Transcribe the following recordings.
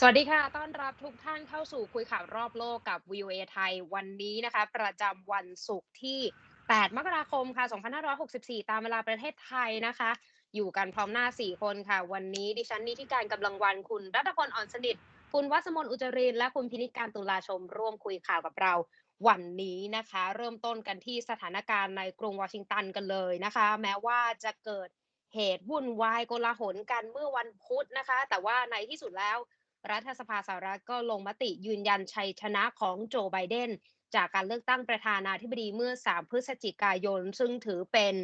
สวัสดีค่ะ ต้อนรับทุกท่านเข้าสู่คุยข่าวรอบโลกกับ VOA ไทยวันนี้นะคะ ประจำวันศุกร์ที่ 8 มกราคมค่ะ 2564 ตามเวลาประเทศไทยนะคะ อยู่กันพร้อมหน้า 4 คนค่ะ วันนี้ดิฉันนิติการกำลังวันคุณรัตพลอ่อนสนิท คุณวัสมนอุจรินและคุณพินิจการตุลาชม ร่วมคุยข่าวกับเราวันนี้นะคะ เริ่มต้นกันที่สถานการณ์ในกรุงวอชิงตันกันเลยนะคะ แม้ว่าจะเกิดเหตุวุ่นวายโกลาหลกันเมื่อวันพุธนะคะ แต่ว่าในที่สุดแล้ว รัฐสภาสหรัฐก็ลงมติยืนยันชัยชนะของโจไบเดนจากการเลือกตั้งประธานาธิบดีเมื่อ 3 พฤศจิกายน ซึ่งถือเป็น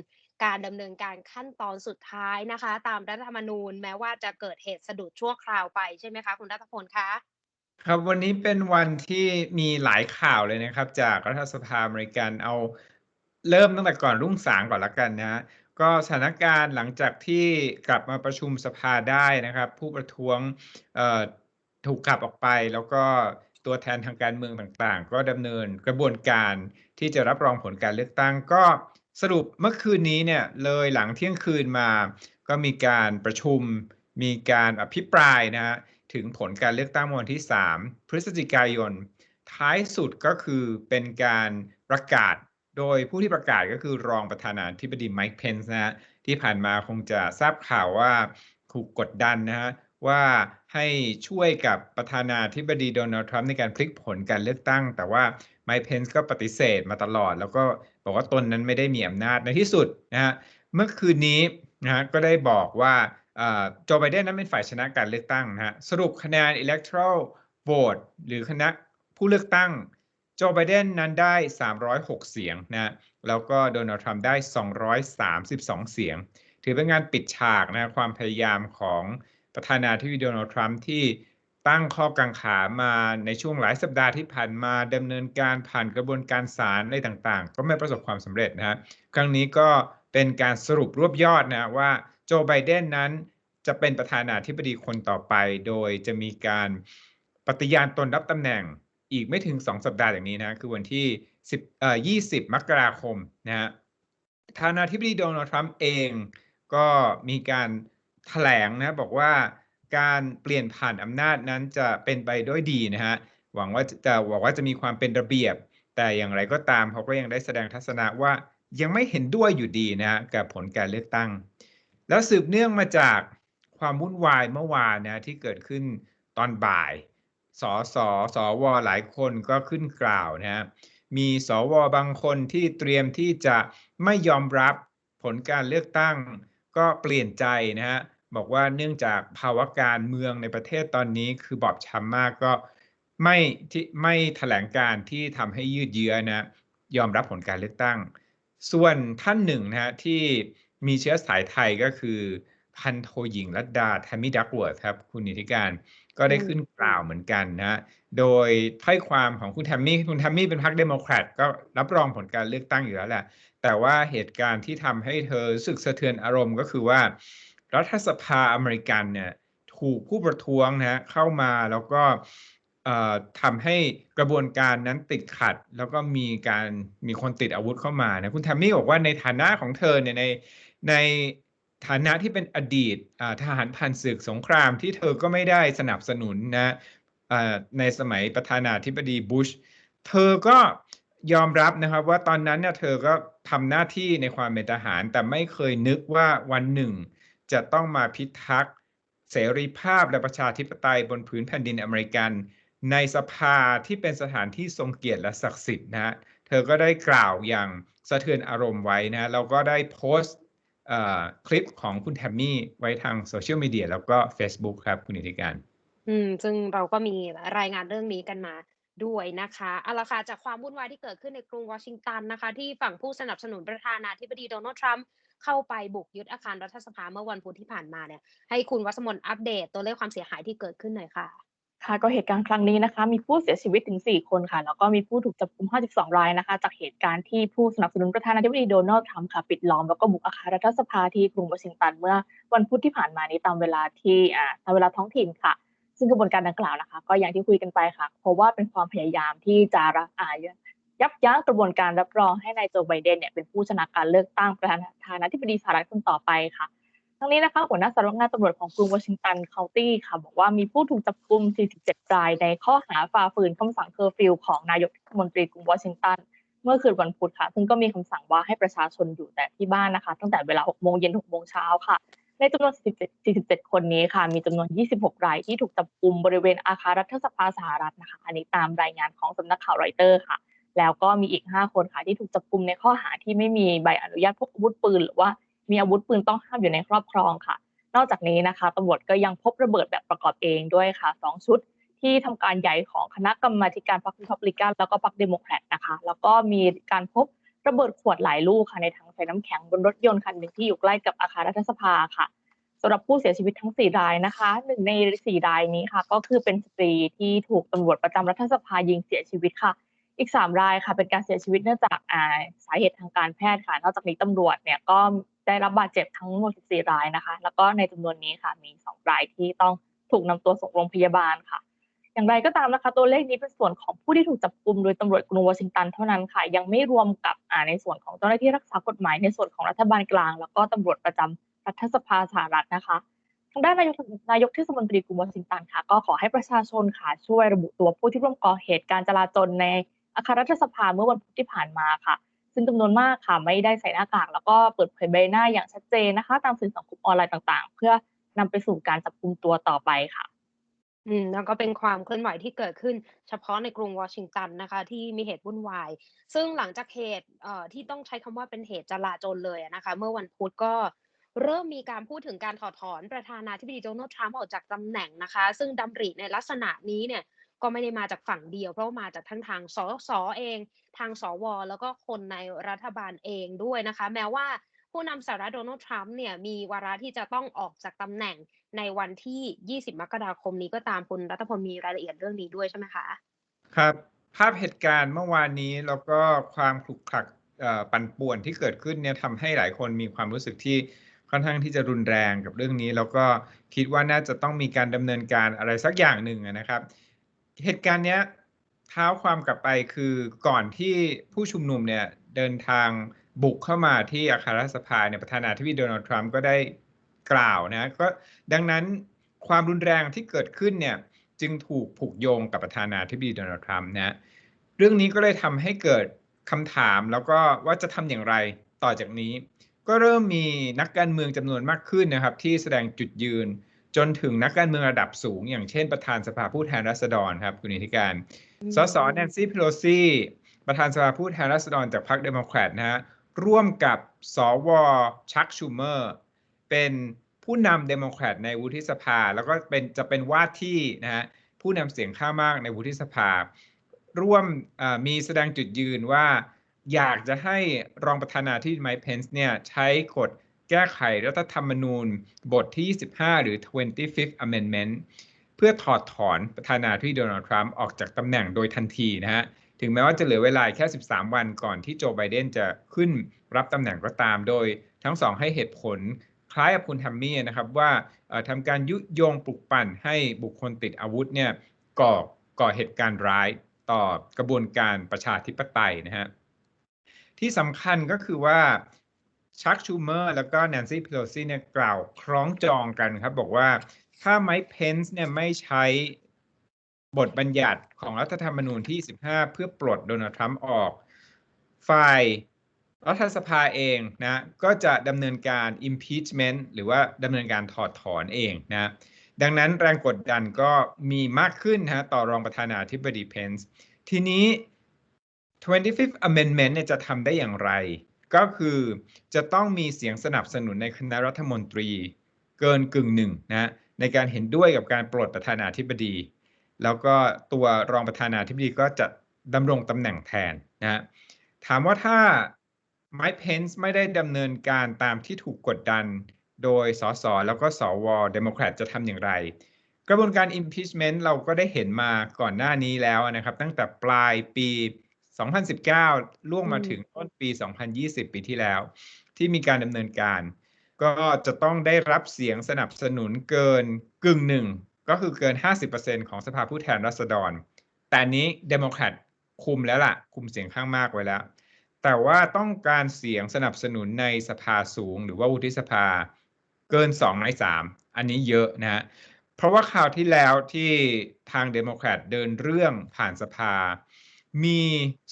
การดำเนินการขั้นตอนสุดท้ายนะคะ ตามรัฐธรรมนูญแม้ว่าจะเกิดเหตุสะดุดชั่วคราวไปใช่ไหมคะ คุณรัตพลคะ ครับวันนี้เป็นวันที่มีหลายข่าวเลยนะครับ จากรัฐสภาอเมริกันเอาเริ่มตั้งแต่ก่อนรุ่งสางก่อนละกันนะก็สถานการณ์หลังจากที่กลับมาประชุมสภาได้นะครับ ผู้ประท้วง ถูกขับออกไปแล้วก็ตัวแทนทางการเมืองต่างๆ ก็ดำเนินกระบวนการที่จะรับรองผลการเลือกตั้ง ก็สรุปเมื่อคืนนี้เนี่ยเลยหลังเที่ยงคืนมา ก็มีการประชุม มีการอภิปรายนะฮะถึงผลการเลือกตั้งวันที่ 3 พฤศจิกายน ท้ายสุดก็คือเป็นการประกาศโดยผู้ที่ประกาศก็คือรองประธานาธิบดีไมค์เพนส์นะฮะที่ผ่านมาคงจะทราบข่าวว่าถูกกดดันนะฮะ ว่าให้ช่วยกับประธานาธิบดีโดนัลด์ทรัมป์ในการพลิกผลการเลือกตั้ง แต่ว่าไมค์เพนส์ก็ปฏิเสธมาตลอด แล้วก็บอกว่าตนนั้นไม่ได้มีอำนาจในที่สุดนะฮะเมื่อคืนนี้นะฮะก็ได้บอกว่าโจไบเดนนั้นเป็นฝ่ายชนะการเลือกตั้งนะฮะสรุปคะแนน electoral vote หรือคณะผู้เลือกตั้งโจไบเดนนั้นได้ 306 เสียงนะแล้วก็โดนัลด์ทรัมป์ได้ 232 เสียง ถือเป็นงานปิดฉากนะความพยายามของ ประธานาธิบดีโดนัลด์ทรัมป์ที่ตั้งข้อกังขามาในช่วงหลายสัปดาห์ที่ผ่านมาดำเนินการผ่านกระบวนการศาลอะไรต่างๆ ก็ไม่ประสบความสำเร็จนะฮะครั้งนี้ก็เป็นการสรุปรวบยอดนะว่าโจไบเดนนั้นจะเป็นประธานาธิบดีคนต่อไป โดยจะมีการปฏิญาณตนรับตำแหน่งอีกไม่ถึง 2 สัปดาห์อย่างนี้นะคือวันที่10เอ่อ20 มกราคมนะฮะประธานาธิบดีโดนัลด์ทรัมป์เองก็มีการ แถลงนะบอกว่าการเปลี่ยนผ่านอำนาจนั้นจะเป็นไปด้วยดีนะฮะหวังว่าจะหวังว่าจะมีความเป็นระเบียบ แต่อย่างไรก็ตามเขาก็ยังได้แสดงทัศนะว่ายังไม่เห็นด้วยอยู่ดีนะฮะกับผลการเลือกตั้ง แล้วสืบเนื่องมาจากความวุ่นวายเมื่อวานนะที่เกิดขึ้นตอนบ่าย สสสวหลายคนก็ขึ้นกล่าวนะฮะมีสวบางคนที่เตรียมที่จะไม่ยอมรับผลการเลือกตั้ง ก็เปลี่ยนใจนะฮะ บอกว่าเนื่องจากภาวะการเมืองในประเทศตอนนี้คือบอบช้ำมากก็ไม่ที่ไม่แถลงการที่ทำให้ยืดเยื้อนะ ยอมรับผลการเลือกตั้ง ส่วนท่านหนึ่งนะฮะที่มีเชื้อสายไทยก็คือ พันโทหญิงรัตดาแทมมี่ดักเวิร์ดครับ คุณนิติการก็ได้ขึ้นกล่าวเหมือนกันนะ โดยถ้อยความของคุณแทมมี่คุณแทมมี่เป็นพรรคเดโมแครตก็รับรองผลการเลือกตั้งอยู่แล้วแหละแต่ว่าเหตุการณ์ที่ทำให้เธอรู้สึกสะเทือนอารมณ์ก็คือว่า รัฐสภาอเมริกันเนี่ยถูกผู้ประท้วงนะเข้ามาแล้วก็ทำให้กระบวนการนั้นติดขัด แล้วก็มีการมีคนติดอาวุธเข้ามานะคุณแทมมี่บอกว่าในฐานะของเธอเนี่ยในในฐานะที่เป็นอดีตทหารผ่านศึกสงครามที่เธอก็ไม่ได้สนับสนุนนะในสมัยประธานาธิบดีบุชเธอก็ยอมรับนะครับว่าตอนนั้นเนี่ยเธอก็ทำหน้าที่ในความเป็นทหาร แต่ไม่เคยนึกว่าวันหนึ่ง จะต้องมาพิทักษ์เสรีภาพและประชาธิปไตยบนพื้นแผ่นดินอเมริกัน ในสภาที่เป็นสถานที่ทรงเกียรติและศักดิ์สิทธิ์นะฮะเธอก็ได้กล่าวอย่างสะเทือนอารมณ์ไว้นะเราก็ได้โพสต์คลิปของคุณแทมมี่ไว้ทางโซเชียลมีเดียแล้วก็ Facebook ครับคุณอิทธิการ อืม ซึ่งเราก็มีรายงานเรื่องนี้กันมาด้วยนะคะเอาละค่ะจากความวุ่นวายที่เกิดขึ้นในกรุงวอชิงตันนะคะ ที่ฝั่งผู้สนับสนุนประธานาธิบดีโดนัลด์ทรัมป์ เข้าไปบุกยึดอาคารรัฐสภาเมื่อวันพุธที่ผ่านมาเนี่ยให้คุณวัสมนอัปเดตตัวเลขความเสียหายที่เกิดขึ้นหน่อยค่ะค่ะก็เหตุการณ์ครั้งนี้นะคะ มีผู้เสียชีวิตถึง 4 คนค่ะ แล้วก็มีผู้ถูกจับกุม 52 รายนะคะ จากเหตุการณ์ที่ผู้สนับสนุนประธานาธิบดีโดนัลด์ทรัมป์ค่ะปิดล้อมแล้วก็บุกอาคารรัฐสภาที่กรุงวอชิงตันเมื่อวันพุธที่ผ่านมานี้ตามเวลาที่อ่าตามเวลาท้องถิ่นค่ะ ซึ่งกระบวนการดังกล่าวนะคะ ก็อย่างที่คุยกันไปค่ะ เพราะว่าเป็นความพยายามที่จะอ่า ยับยั้งกระบวนการรับรองให้นายโจไบเดนเนี่ยเป็นผู้ชนะการเลือกตั้งประธานาธิบดีสหรัฐคนต่อไปค่ะ ทั้งนี้นะคะหัวหน้าสำนักงานตำรวจของกรุงวอชิงตันเคานตี้ค่ะบอกว่ามีผู้ถูกจับกุม 47 รายในข้อหาฝ่าฝืนคำสั่งเคอร์ฟิวของนายกรัฐมนตรีกรุงวอชิงตันเมื่อคืนวันพุธค่ะ ซึ่งก็มีคำสั่งว่าให้ประชาชนอยู่แต่ที่บ้านนะคะ ตั้งแต่เวลา 6 โมงเย็น 6 โมงเช้าค่ะ ในจำนวน 47 47คนนี้ค่ะ มีจำนวน 26 รายที่ถูกจับกุมบริเวณอาคารรัฐสภาสหรัฐนะคะ อันนี้ตามรายงานของสำนักข่าวรอยเตอร์ค่ะ แล้วก็มีอีก 5 คนค่ะที่ถูกจับกุมในข้อหาที่ไม่มีใบอนุญาตพกอาวุธปืน หรือว่ามีอาวุธปืนต้องห้ามอยู่ในครอบครองค่ะ นอกจากนี้นะคะตำรวจก็ยังพบระเบิดแบบประกอบเองด้วยค่ะสองชุดที่ทำการใหญ่ของคณะกรรมาการพรรครีพับลิกันแล้วก็พรรคเดโมแครตนะคะ แล้วก็มีการพบระเบิดขวดหลายลูกค่ะในถังใส่น้ำแข็งบนรถยนต์คันหนึ่งที่อยู่ใกล้กับอาคารรัฐสภาค่ะสำหรับผู้เสียชีวิตทั้ง 4 รายนะคะหนึ่งใน 4 รายนี้ค่ะ ก็คือเป็นสตรีที่ถูกตำรวจประจำรัฐสภายิงเสียชีวิตค่ะ อีก 3 รายค่ะ เป็นการเสียชีวิตเนื่องจากสาเหตุทางการแพทย์ค่ะ นอกจากนี้ตำรวจเนี่ยก็ได้รับบาดเจ็บทั้งหมด 14 รายนะคะ แล้วก็ในจำนวนนี้ค่ะ มี 2 รายที่ต้องถูกนำตัวส่งโรงพยาบาลค่ะ อย่างไรก็ตามนะคะ ตัวเลขนี้เป็นส่วนของผู้ที่ถูกจับกลุมโดยตำรวจกรุงวอชิงตันเท่านั้นค่ะ ยังไม่รวมกับในส่วนของเจ้าหน้าที่รักษากฎหมายในส่วนของรัฐบาลกลาง แล้วก็ตำรวจประจำรัฐสภาสหรัฐนะคะทางด้านนายกนายกเทศมนตรีกรุงวอชิงตันค่ะ ก็ขอให้ประชาชนค่ะช่วยระบุตัวผู้ที่ร่วมก่อเหตุการจลาจลใน อาคารรัฐสภาเมื่อวันพุธที่ผ่านมาค่ะ ซึ่งจำนวนมากค่ะไม่ได้ใส่หน้ากากแล้วก็เปิดเผยใบหน้าอย่างชัดเจนนะคะ ตามสื่อสังคมออนไลน์ต่างๆ เพื่อนำไปสู่การจับกุมตัวต่อไปค่ะอืมแล้วก็เป็นความเคลื่อนไหวที่เกิดขึ้นเฉพาะในกรุงวอชิงตันนะคะ ที่มีเหตุวุ่นวาย ซึ่งหลังจากเหตุเอ่อที่ต้องใช้คำว่าเป็นเหตุจลาจลเลยนะคะ เมื่อวันพุธก็เริ่มมีการพูดถึงการถอดถอนประธานาธิบดีโดนัลด์ทรัมป์ออกจากตำแหน่งนะคะ ซึ่งดำริในลักษณะนี้เนี่ย ก็ไม่ได้มาจากฝั่งเดียว เพราะว่ามาจากทั้งทางสสเอง ทางสว แล้วก็คนในรัฐบาลเองด้วยนะคะ แม้ว่าผู้นำสหรัฐโดนัลด์ทรัมป์เนี่ยมีวาระที่จะต้องออกจากตำแหน่งในวันที่ 20 มกราคมนี้ก็ตามคุณรัฐพลมีรายละเอียดเรื่องนี้ด้วยใช่ไหมคะ ครับ ภาพเหตุการณ์เมื่อวานนี้แล้วก็ความขลุกขลักปั่นป่วนที่เกิดขึ้นเนี่ยทำให้หลายคนมีความรู้สึกที่ค่อนข้างที่จะรุนแรงกับเรื่องนี้ แล้วก็คิดว่าน่าจะต้องมีการดำเนินการอะไรสักอย่างหนึ่งนะครับ เหตุการณ์เนี้ยเท้าความกลับไปคือก่อนที่ผู้ชุมนุมเนี่ยเดินทางบุกเข้ามาที่อาคารรัฐสภาเนี่ยประธานาธิบดีโดนัลด์ทรัมป์ก็ได้กล่าวนะก็ดังนั้นความรุนแรงที่เกิดขึ้นเนี่ยจึงถูกผูกโยงกับประธานาธิบดีโดนัลด์ทรัมป์นะเรื่องนี้ก็เลยทำให้เกิดคำถามแล้วก็ว่าจะทำอย่างไรต่อจากนี้ ก็เริ่มมีนักการเมืองจำนวนมากขึ้นนะครับ ที่แสดงจุดยืน จนถึงนักการเมืองระดับสูง อย่างเช่นประธานสภาผู้แทนราษฎรครับคุณนิติการ สสแนนซี่เพโลซีประธานสภาผู้แทนราษฎรจากพรรคเดโมแครตนะฮะร่วมกับสวชักชูเมอร์ เป็นผู้นำเดโมแครตในวุฒิสภา แล้วก็เป็นจะเป็นว่าที่นะฮะผู้นำเสียงข้างมากในวุฒิสภา ร่วมมีแสดงจุดยืนว่าอยากจะให้รองประธานาธิบดีไมค์เพนส์เนี่ยใช้กฎ แก้ไขรัฐธรรมนูญบทที่ 25 หรือ 25th Amendment เพื่อถอดถอนประธานาธิบดีโดนัลด์ทรัมป์ออกจากตำแหน่งโดยทันทีนะฮะถึงแม้ว่าจะเหลือเวลาแค่ 13 วันก่อนที่โจไบเดนจะขึ้นรับตำแหน่งก็ตาม โดยทั้งสองให้เหตุผลคล้ายกับคุณทัมมี่นะครับว่าทำการยุยงปลุกปั่นให้บุคคลติดอาวุธเนี่ยก่อก่อเหตุการณ์ร้ายต่อกระบวนการประชาธิปไตยนะฮะที่สำคัญก็คือว่า ชักชูเมอร์แล้วก็แนนซี่เพโลซีเนี่ยกล่าวคล้องจองกันครับ บอกว่าถ้าไมค์เพนส์เนี่ยไม่ใช้บทบัญญัติของรัฐธรรมนูญที่ 15 เพื่อปลดโดนัลด์ทรัมป์ออก ฝ่ายรัฐสภาเองนะ ก็จะดำเนินการ impeachment หรือว่าดำเนินการถอดถอนเองนะ ดังนั้นแรงกดดันก็มีมากขึ้นนะต่อรองประธานาธิบดีเพนส์ทีนี้ 25th Amendment เนี่ยจะทำได้อย่างไร ก็คือจะต้องมีเสียงสนับสนุนในคณะรัฐมนตรี เกินกึ่งหนึ่งนะในการเห็นด้วยกับการปลดประธานาธิบดี แล้วก็ตัวรองประธานาธิบดีก็จะดำรงตำแหน่งแทนนะถามว่าถ้าไมค์เพนส์ไม่ได้ดำเนินการตามที่ถูกกดดันโดยสสแล้วก็สวเดโมแครตจะทำอย่างไร กระบวนการ impeachment เราก็ได้เห็นมาก่อนหน้านี้แล้วนะครับ ตั้งแต่ปลายปี 2019 ล่วงมาถึงต้นปี 2020 ปีที่แล้ว ที่มีการดำเนินการ ก็จะต้องได้รับเสียงสนับสนุนเกินกึ่งหนึ่ง ก็คือเกิน 50%ของสภาผู้แทนราษฎร แต่นี้เดโมแครตคุมแล้วล่ะ คุมเสียงข้างมากไว้แล้ว แต่ว่าต้องการเสียงสนับสนุนในสภาสูง หรือว่าวุฒิสภาเเกิน2ใน3อันนี้เยอะนะฮะเพราะว่าคราวที่แล้วที่ทางเดโมแครตเดินเรื่องผ่านสภา มี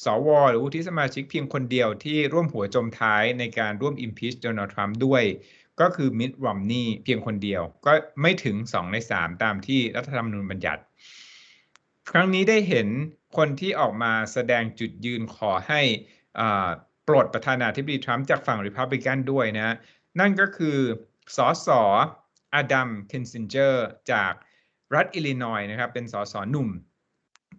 สวหรือวุฒิสมาชิกเพียงคนเดียวที่ร่วมหัวจมท้ายในการร่วม impeach โดนัลด์ทรัมป์ด้วย ก็คือมิตรรอมนีเพียงคนเดียว ก็ไม่ถึง 2 ใน 3 ตามที่รัฐธรรมนูญบัญญัติ ครั้งนี้ได้เห็นคนที่ออกมาแสดงจุดยืนขอให้อ่าปลดประธานาธิบดีทรัมป์จากฝั่งริพับลิกันด้วยนะ นั่นก็คือสอสออดัมเคนซินเจอร์จากรัฐอิลลินอยส์นะครับ เป็นสอสอหนุ่ม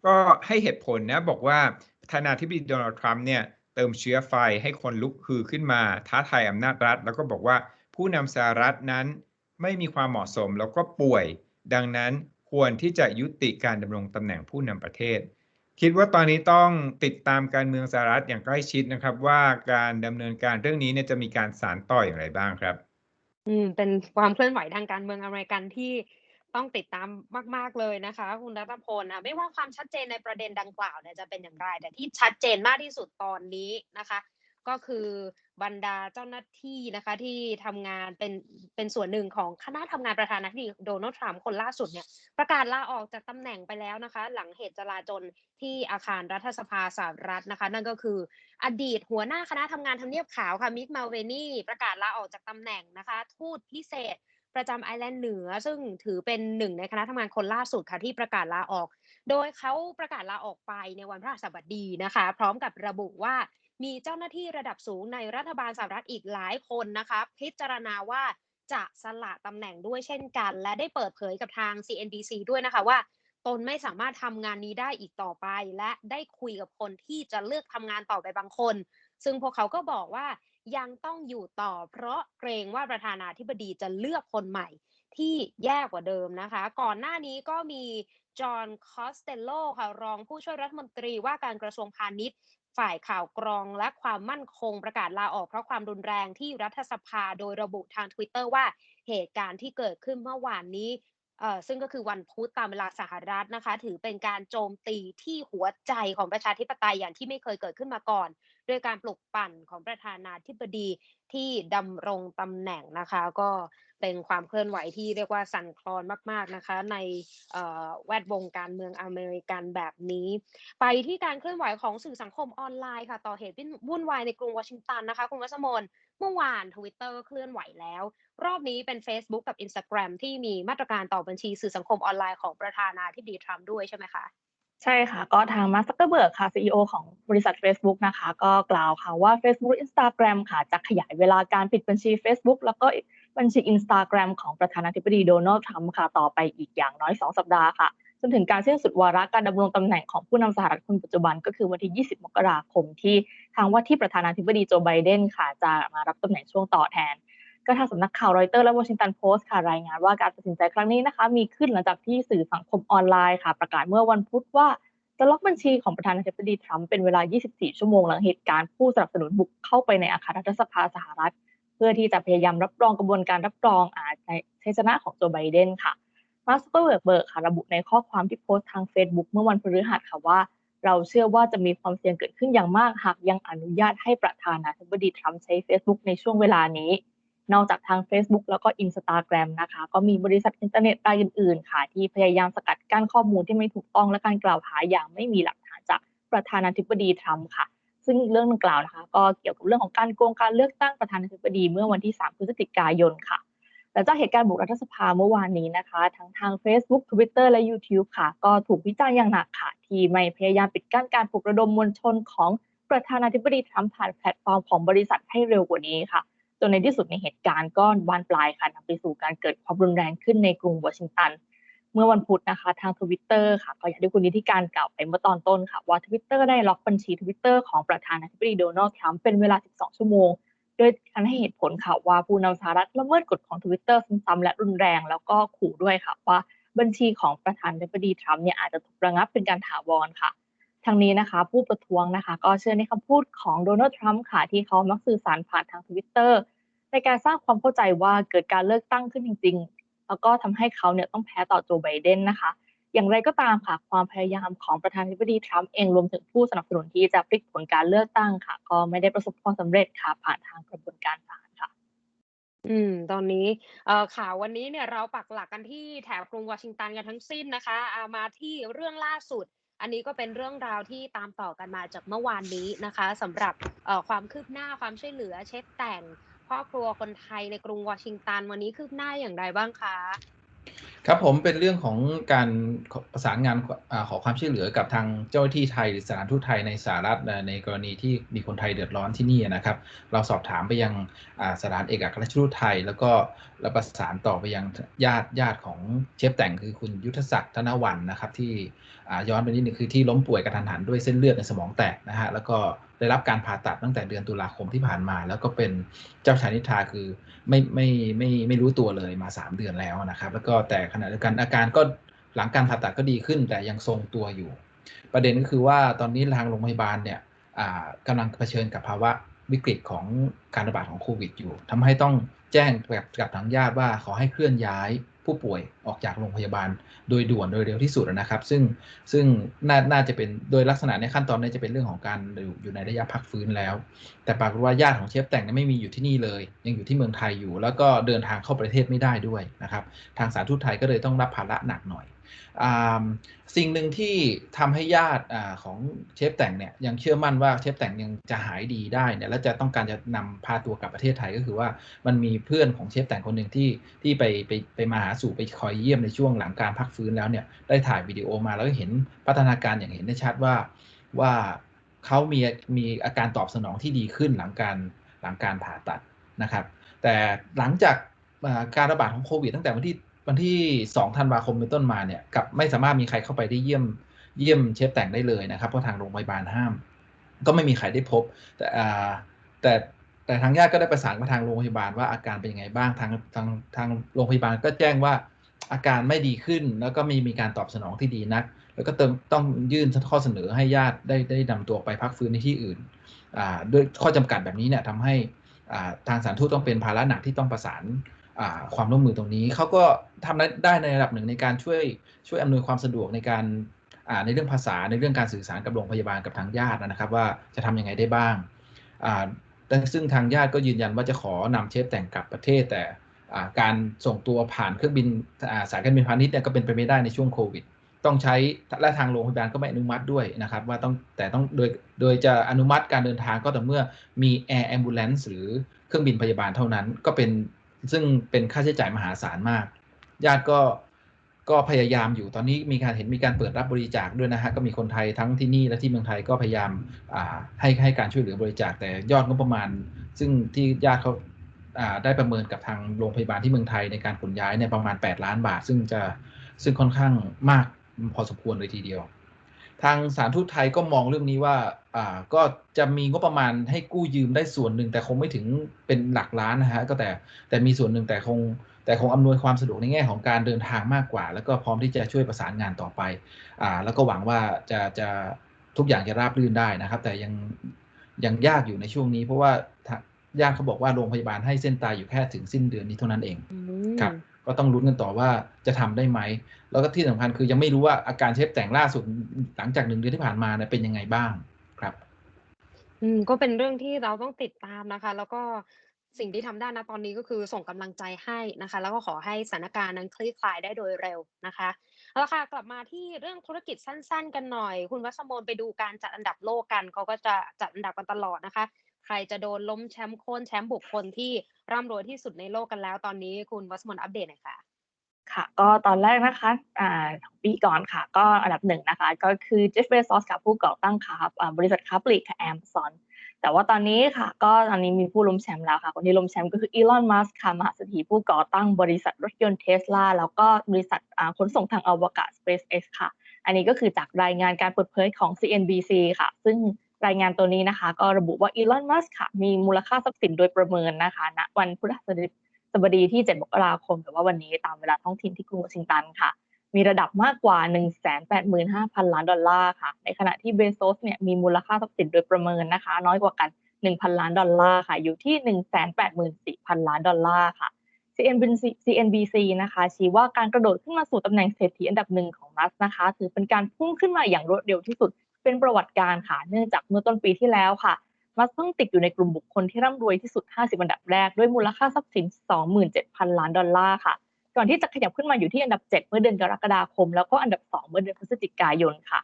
ก็ให้เหตุผลนะบอกว่าประธานาธิบดีโดนัลด์ทรัมป์เนี่ยเติมเชื้อไฟให้คนลุกฮือขึ้นมา ท้าทายอำนาจรัฐ แล้วก็บอกว่าผู้นำสหรัฐนั้นไม่มีความเหมาะสมแล้วก็ป่วย ดังนั้นควรที่จะยุติการดำรงตำแหน่งผู้นำประเทศ คิดว่าตอนนี้ต้องติดตามการเมืองสหรัฐอย่างใกล้ชิดนะครับ ว่าการดำเนินการเรื่องนี้เนี่ยจะมีการสานต่ออย่างไรบ้างครับ อืมเป็นความเคลื่อนไหวทางการเมืองอเมริกันที่ ต้องติดตามมาก ๆ เลยนะคะ คุณรัตพลนะไม่ว่าความชัดเจนในประเด็นดังกล่าวเนี่ยจะเป็นอย่างไร แต่ที่ชัดเจนมากที่สุดตอนนี้นะคะ ก็คือบรรดาเจ้าหน้าที่นะคะที่ทำงานเป็นเป็นส่วนหนึ่งของคณะทำงานประธานาธิบดีโดนัลด์ทรัมป์คนล่าสุดเนี่ยประกาศลาออกจากตำแหน่งไปแล้วนะคะ หลังเหตุจลาจลที่อาคารรัฐสภาสหรัฐนะคะ นั่นก็คืออดีตหัวหน้าคณะทำงานทำเนียบขาวค่ะมิกมาเวนี่ประกาศลาออกจากตำแหน่งนะคะ ทูตพิเศษ ประจำไอร์แลนด์เหนือ ซึ่งถือเป็นหนึ่งในคณะทำงานคนล่าสุดค่ะที่ประกาศลาออก โดยเขาประกาศลาออกไปในวันพฤหัสบดีนะคะ พร้อมกับระบุว่ามีเจ้าหน้าที่ระดับสูงในรัฐบาลสหรัฐอีกหลายคนนะคะพิจารณาว่าจะสละตำแหน่งด้วยเช่นกัน และได้เปิดเผยกับทาง CNBC ด้วยนะคะว่า ตนไม่สามารถทำงานนี้ได้อีกต่อไป และได้คุยกับคนที่จะเลือกทำงานต่อไปบางคน ซึ่งพวกเขาก็บอกว่า ยังต้องอยู่ต่อ เพราะเกรงว่าประธานาธิบดีจะเลือกคนใหม่ที่แย่กว่าเดิมนะคะ ก่อนหน้านี้ก็มีจอห์นคอสเตลโลค่ะรองผู้ช่วยรัฐมนตรีว่าการกระทรวงพาณิชย์ ฝ่ายข่าวกรองและความมั่นคงประกาศลาออกเพราะความรุนแรงที่รัฐสภาโดยระบุทาง Twitter ว่าเหตุการณ์ที่เกิดขึ้นเมื่อวานนี้เอ่อซึ่งก็คือวันพุธตามเวลาสหรัฐนะคะ ถือเป็นการโจมตีที่หัวใจของประชาธิปไตยอย่างที่ไม่เคยเกิดขึ้นมาก่อน ด้วยการปลุกปั่นของประธานาธิบดีที่ดำรงตำแหน่งนะคะ ก็เป็นความเคลื่อนไหวที่เรียกว่าสั่นคลอนมาก ๆนะคะ ในแวดวงการเมืองอเมริกันแบบนี้ ไปที่การเคลื่อนไหวของสื่อสังคมออนไลน์ค่ะ ต่อเหตุวุ่นวายในกรุงวอชิงตันนะคะคุณวัชมนเมื่อวาน Twitter ก็เคลื่อนไหวแล้ว รอบนี้เป็น Facebook กับ Instagram ที่มีมาตรการต่อบัญชีสื่อสังคมออนไลน์ของประธานาธิบดีทรัมป์ด้วยใช่ไหมคะ ใช่ค่ะ ก็ทางมาร์คซักเกอร์เบิร์กค่ะ CEO ของบริษัท Facebook นะคะ ก็กล่าวค่ะว่า Facebook Instagram ค่ะ จะขยายเวลาการปิดบัญชี Facebook แล้วก็บัญชี Instagram ของประธานาธิบดีโดนัลด์ทรัมป์ค่ะ ต่อไปอีกอย่างน้อย 2 สัปดาห์ค่ะ จนถึงการสิ้นสุดวาระการดำรงตำแหน่งของผู้นำสหรัฐคนปัจจุบันก็คือวันที่ 20 มกราคมที่ทางว่าที่ประธานาธิบดีโจไบเดนค่ะ จะมารับตำแหน่งช่วงต่อแทน ก็ทางสำนักข่าวรอยเตอร์และวอชิงตันโพสต์ค่ะรายงานว่าการตัดสินใจครั้งนี้นะคะ มีขึ้นหลังจากที่สื่อสังคมออนไลน์ค่ะ ประกาศเมื่อวันพุธว่าจะล็อกบัญชีของประธานาธิบดีทรัมป์เป็นเวลา 24 ชั่วโมงหลังเหตุการณ์ผู้สนับสนุนบุกเข้าไปในอาคารรัฐสภาสหรัฐ เพื่อที่จะพยายามรับรองกระบวนการรับรองอาชัยชนะของโจไบเดนค่ะมาร์คเบิร์กเบิร์กค่ะระบุในข้อความที่โพสต์ทาง Facebook เมื่อวันพฤหัสค่ะว่า เราเชื่อว่าจะมีความเสี่ยงเกิดขึ้นอย่างมากหากยังอนุญาตให้ประธานาธิบดีทรัมป์ใช้ Facebook ในช่วงเวลานี้ นอกจากทาง Facebook แล้วก็ Instagram นะคะ ก็มีบริษัทอินเทอร์เน็ตรายอื่นๆ ค่ะ ที่พยายามสกัดกั้นข้อมูลที่ไม่ถูกต้องและการกล่าวหาอย่างไม่มีหลักฐานจากประธานาธิบดีทรัมป์ค่ะ ซึ่งเรื่องดังกล่าวนะคะ ก็เกี่ยวกับเรื่องของการโกงการเลือกตั้งประธานาธิบดีเมื่อวันที่ 3 พฤศจิกายนค่ะหลังจากเหตุการณ์บุกรัฐสภาเมื่อวานนี้นะคะ ทั้งทาง Facebook Twitter และ YouTube ค่ะ ก็ถูกวิจารณ์อย่างหนักค่ะ ที่ไม่พยายามปิดกั้นการปลุกระดมมวลชนของประธานาธิบดีทรัมป์ผ่านแพลตฟอร์มของบริษัทให้เร็วกว่านี้ค่ะ นในที่สุดในเหตุการณ์ก็บานปลายค่ะนำไปสู่การเกิดความรุนแรงขึ้นในกรุงวอชิงตัน เมื่อวันพุธนะคะ ทางทวิตเตอร์ค่ะก็อย่างที่คุณนิติการกล่าวไปเมื่อตอนต้นค่ะ ว่าทวิตเตอร์ได้ล็อกบัญชีทวิตเตอร์ของประธานาธิบดีโดนัลด์ทรัมป์เป็นเวลา 12 ชั่วโมงโดยการให้เหตุผลค่ะว่าผู้นำสหรัฐละเมิดกฎของทวิตเตอร์ซ้ำๆและรุนแรง แล้วก็ขู่ด้วยค่ะว่าบัญชีของประธานาธิบดีทรัมป์เนี่ยอาจจะถูกระงับเป็นการถาวรค่ะ ทางนี้นะคะ ผู้ประท้วงนะคะ ก็เชื่อในคำพูดของโดนัลด์ทรัมป์ค่ะที่เขามักสื่อสารผ่านทางทวิตเตอร์ในการสร้างความเข้าใจว่าเกิดการเลือกตั้งขึ้นจริง ๆ แล้วก็ทำให้เขาเนี่ยต้องแพ้ต่อโจไบเดนนะคะ อย่างไรก็ตามค่ะ ความพยายามของประธานาธิบดีทรัมป์เองรวมถึงผู้สนับสนุนที่จะพลิกผลการเลือกตั้งค่ะ ก็ไม่ได้ประสบความสำเร็จค่ะผ่านทางกระบวนการศาลค่ะ อืม ตอนนี้เอ่อข่าววันนี้เนี่ยเราปักหลักกันที่แถบกรุงวอชิงตันกันทั้งสิ้นนะคะเอามาที่เรื่องล่าสุด อันนี้ก็เป็นเรื่องราวที่ตามต่อกันมาจากเมื่อวานนี้นะคะสำหรับความคืบหน้าความช่วยเหลือเช็ดแต่งครอบครัวคนไทยในกรุงวอชิงตันวันนี้คืบหน้าอย่างไรบ้างคะ? ครับผมเป็นเรื่องของการประสานงานขอความช่วยเหลือกับทางเจ้าหน้าที่ไทยหรือสถานทูตไทยในสหรัฐในกรณีที่มีคนไทยเดือดร้อนที่นี่นะครับ เราสอบถามไปยังสถานเอกอัครราชทูตไทย แล้วก็เราประสานต่อไปยังญาติญาติของเชฟแต่งคือคุณยุทธศักดิ์ธนวรรณนะครับ ที่ย้อนไปนิดนึงคือที่ล้มป่วยกระทันหันด้วยเส้นเลือดในสมองแตกนะครับแล้วก็ได้รับการผ่าตัดตั้งแต่เดือนตุลาคมที่ผ่านมา แล้วก็เป็นเจ้าชายนิทราคือไม่ไม่ไม่ไม่รู้ตัวเลยมา 3 เดือนแล้วนะครับ แล้วก็แต่ขณะเดียวกันอาการก็หลังการผ่าตัดก็ดีขึ้น แต่ยังทรงตัวอยู่ ประเด็นก็คือว่าตอนนี้ทางโรงพยาบาลเนี่ยกำลังเผชิญกับภาวะวิกฤตของการระบาดของโควิดอยู่ทำให้ต้องแจ้งกับกับทางญาติว่าขอให้เคลื่อนย้าย ผู้ป่วยออกจากโรงพยาบาลโดยด่วนโดยเร็วที่สุดนะครับ ซึ่งซึ่งน่าน่าจะเป็นโดยลักษณะในขั้นตอนนี้จะเป็นเรื่องของการอยู่อยู่ในระยะพักฟื้นแล้ว แต่ปรากฏว่าญาติของเชฟแต่งไม่มีอยู่ที่นี่เลย ยังอยู่ที่เมืองไทยอยู่ แล้วก็เดินทางเข้าประเทศไม่ได้ด้วยนะครับ ทางสานทูตไทยก็เลยต้องรับภาระหนักหน่อย สิ่งหนึ่งที่ทำให้ญาติของเชฟแต่งเนี่ยยังเชื่อมั่นว่าเชฟแต่งยังจะหายดีได้เนี่ยและจะต้องการจะนำพาตัวกลับประเทศไทยก็คือว่ามันมีเพื่อนของเชฟแต่งคนหนึ่งที่ที่ไปไปไปมาหาสู่ไปคอยเยี่ยมในช่วงหลังการพักฟื้นแล้วเนี่ยได้ถ่ายวิดีโอมาแล้วก็เห็นพัฒนาการอย่างเห็นได้ชัดว่าว่าเขามีมีอาการตอบสนองที่ดีขึ้นหลังการหลังการผ่าตัดนะครับ แต่หลังจากการระบาดของโควิดตั้งแต่วันที่ วันที่2ธันวาคมเป็นต้นมาเนี่ยกับไม่สามารถมีใครเข้าไปได้เยี่ยมเยี่ยมเชฟแต่งได้เลยนะครับ เพราะทางโรงพยาบาลห้าม ก็ไม่มีใครได้พบ แต่แต่แต่ทางญาติก็ได้ประสานมาทางโรงพยาบาลว่าอาการเป็นยังไงบ้างทางทางทางโรงพยาบาลก็แจ้งว่าอาการไม่ดีขึ้น แล้วก็ไม่มีการตอบสนองที่ดีนัก แล้วก็เติมต้องยื่นข้อเสนอให้ญาติได้ได้นำตัวไปพักฟื้นในที่อื่นอ่าด้วยข้อจำกัดแบบนี้เนี่ยทำให้อ่าทางสานทูตต้องเป็นภาระหนักที่ต้องประสาน ความร่วมมือตรงนี้เขาก็ทำได้ได้ในระดับหนึ่งในการช่วยช่วยอำนวยความสะดวกในการในเรื่องภาษาในเรื่องการสื่อสารกับโรงพยาบาลกับทางญาตินะครับ ว่าจะทำยังไงได้บ้างแต่ซึ่งทางญาติก็ยืนยันว่าจะขอนำเชฟแต่งกลับประเทศ แต่การส่งตัวผ่านเครื่องบินสายการบินพาณิชย์เนี่ยก็เป็นไปไม่ได้ในช่วงโควิด ต้องใช้และทางโรงพยาบาลก็ไม่อนุมัติด้วยนะครับ ว่าต้องแต่ต้องโดยโดยจะอนุมัติการเดินทางก็ต่อเมื่อมี Air Ambulance หรือเครื่องบินพยาบาลเท่านั้น ก็เป็น ซึ่งเป็นค่าใช้จ่ายมหาศาลมาก ญาติก็ก็พยายามอยู่ตอนนี้มีการเห็นมีการเปิดรับบริจาคด้วยนะครับก็มีคนไทยทั้งที่นี่และที่เมืองไทยก็พยายามอ่าให้ให้การช่วยเหลือบริจาคแต่ยอดงบประมาณ ซึ่งที่ญาติเขาอ่าได้ประเมินกับทางโรงพยาบาลที่เมืองไทยในการขนย้ายเนี่ยประมาณ8,000,000บาท ซึ่งจะซึ่งค่อนข้างมากพอสมควรเลยทีเดียว ทางสานทูตไทยก็มองเรื่องนี้ว่า ก็จะมีงบประมาณให้กู้ยืมได้ส่วนหนึ่ง แต่คงไม่ถึงเป็นหลักล้านนะครับก็แต่แต่มีส่วนหนึ่งแต่คง แต่คงอำนวยความสะดวกในแง่ของการเดินทางมากกว่า แล้วก็พร้อมที่จะช่วยประสานงานต่อไปอ่าแล้วก็หวังว่าจะจะทุกอย่างจะราบรื่นได้นะครับ แต่ยังยังยากอยู่ในช่วงนี้ เพราะว่าทางญาติเขาบอกว่าโรงพยาบาลให้เส้นตายอยู่แค่ถึงสิ้นเดือนนี้เท่านั้นเองอืครับมก็ต้องลุ้นกันต่อว่าจะทำได้ไหม แล้วก็ที่สำคัญคือยังไม่รู้ว่าอาการเชฟแต่งล่าสุดอือหลังจาก1เดือนที่ผ่านมาเนี่ยเป็นยังไงบ้างครับ อืม ก็เป็นเรื่องที่เราต้องติดตามนะคะ แล้วก็สิ่งที่ทำได้ ณ ตอนนี้ก็คือส่งกำลังใจให้นะคะ แล้วก็ขอให้สถานการณ์นั้นคลี่คลายได้โดยเร็วนะคะ เอาละค่ะ กลับมาที่เรื่องธุรกิจสั้น ๆ กันหน่อย คุณวัสมนไปดูการจัดอันดับโลกกัน เขาก็จะจัดอันดับกันตลอดนะคะ ใครจะโดนล้มแชมป์โค่นแชมป์บุคคลที่ร่ำรวยที่สุดในโลกกันแล้ว ตอนนี้คุณวัสมนอัปเดตหน่อยค่ะ ค่ะก็ตอนแรกนะคะอ่าปีก่อนค่ะ ก็อันดับ1นะคะ ก็คือ Jeff Bezos ค่ะผู้ก่อตั้งค่ะบริษัทค้าปลีกค่ะ Amazon แต่ว่าตอนนี้ค่ะ ก็ตอนนี้มีผู้ล้มแชมป์แล้วค่ะ คนที่ล้มแชมป์ก็คือ Elon Musk ค่ะมหาเศรษฐีผู้ก่อตั้งบริษัทรถยนต์ Tesla แล้วก็บริษัทขนส่งทางอวกาศ SpaceX ค่ะ อันนี้ก็คือจากรายงานการเปิดเผยของ CNBC ค่ะ ซึ่งรายงานตัวนี้นะคะ ก็ระบุว่า Elon Musk ค่ะ มีมูลค่าทรัพย์สินโดยประเมินนะคะณวันพฤหัสบดี สบดีที่ 7 มกราคมหรือว่าวันนี้ตามเวลาท้องถิ่นที่กรุงวอชิงตันค่ะ มีระดับมากกว่า 185,000 ล้านดอลลาร์ค่ะ ในขณะที่ Bezos เนี่ยมีมูลค่าทรัพย์สินโดยประเมินนะคะ น้อยกว่ากัน 1,000 ล้านดอลลาร์ค่ะ อยู่ที่ 184,000 ล้านดอลลาร์ค่ะ CNBC CNBC นะคะ ชี้ว่าการกระโดดขึ้นมาสู่ตำแหน่งเศรษฐีอันดับ1ของ Musk นะคะ ถือเป็นการพุ่งขึ้นมาอย่างรวดเร็วที่สุดเป็นประวัติการ์ค่ะ เนื่องจากเมื่อต้นปีที่แล้วค่ะ มัสเพิ่งติดอยู่ในกลุ่มบุคคลที่ร่ำรวยที่สุด 50 อันดับแรก ด้วยมูลค่าทรัพย์สิน 27,000 ล้านดอลลาร์ค่ะ ก่อนที่จะขยับขึ้นมาอยู่ที่อันดับ 7 เมื่อเดือนกรกฎาคม แล้วก็อันดับ 2 เมื่อเดือนพฤศจิกายนค่ะ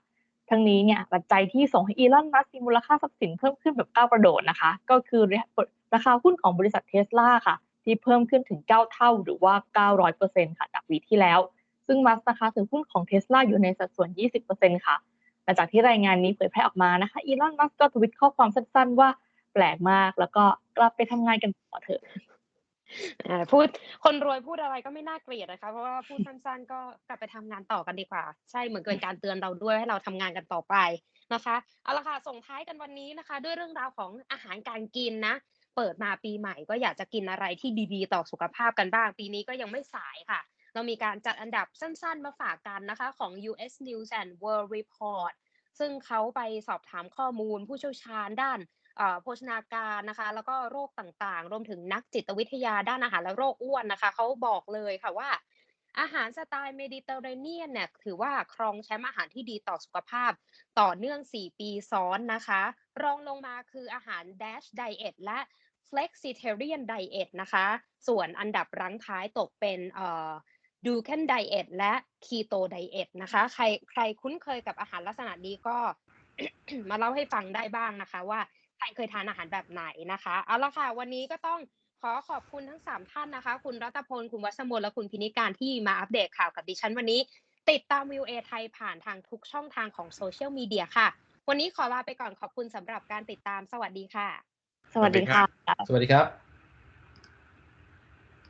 ทั้งนี้เนี่ยปัจจัยที่ส่งให้อีลอน มัสก์มีมูลค่าทรัพย์สินเพิ่มขึ้นแบบก้าวกระโดดนะคะ ก็คือราคาหุ้นของบริษัทเทสลาค่ะ ที่เพิ่มขึ้นถึง 9 เท่าหรือว่า 900%ค่ะ จากปีที่แล้ว ซึ่งมัสก์นะคะถือหุ้นของเทสลาอยู่ในสัดส่วน 20%ค่ะ ลังจากที่รายงานนี้เผยแพร่ออกมานะคะอีลอนมัสก์ก็ทวิตข้อความสั้นๆ ว่าแปลกมาก แล้วก็กลับไปทำงานกันต่อเถอะพูดคนรวยพูดอะไรก็ไม่น่าเกลียดนะคะ เพราะว่าพูดสั้นๆ ก็กลับไปทำงานต่อกันดีกว่า ใช่เหมือนเป็นการเตือนเราด้วยให้เราทำงานกันต่อไปนะคะเอาละค่ะส่งท้ายกันวันนี้นะคะ ด้วยเรื่องราวของอาหารการกินนะ เปิดมาปีใหม่ก็อยากจะกินอะไรที่ดีๆ ต่อสุขภาพกันบ้าง ปีนี้ก็ยังไม่สายค่ะ เรามีการจัดอันดับสั้นๆ มาฝากกันนะคะของ US News and World Report ซึ่งเขาไปสอบถามข้อมูลผู้เชี่ยวชาญด้านโภชนาการนะคะ แล้วก็โรคต่างๆ รวมถึงนักจิตวิทยาด้านอาหารและโรคอ้วนนะคะ เขาบอกเลยค่ะว่า อาหารสไตล์เมดิเตอร์เรเนียนเนี่ย ถือว่าครองแชมป์อาหารที่ดีต่อสุขภาพ ต่อเนื่อง 4 ปีซ้อนนะคะ รองลงมาคืออาหาร Dash Diet และ Flexitarian Diet นะคะ ส่วนอันดับรั้งท้ายตกเป็นเอ่อ ดูแคนไดเอทและคีโตไดเอทนะคะ ใครใครคุ้นเคยกับอาหารลักษณะนี้ก็มาเล่าให้ฟังได้บ้างนะคะ ว่าใครเคยทานอาหารแบบไหนนะคะ เอาละค่ะ วันนี้ก็ต้องขอขอบคุณทั้งสามท่านนะคะ คุณรัตพล คุณวัชมนและคุณพินิการที่มาอัปเดตข่าวกับดิฉันวันนี้ ติดตามวิวเอไทยผ่านทางทุกช่องทางของโซเชียลมีเดียค่ะ วันนี้ขอลาไปก่อนขอบคุณสำหรับการติดตามสวัสดีค่ะ สวัสดีค่ะ สวัสดีครับ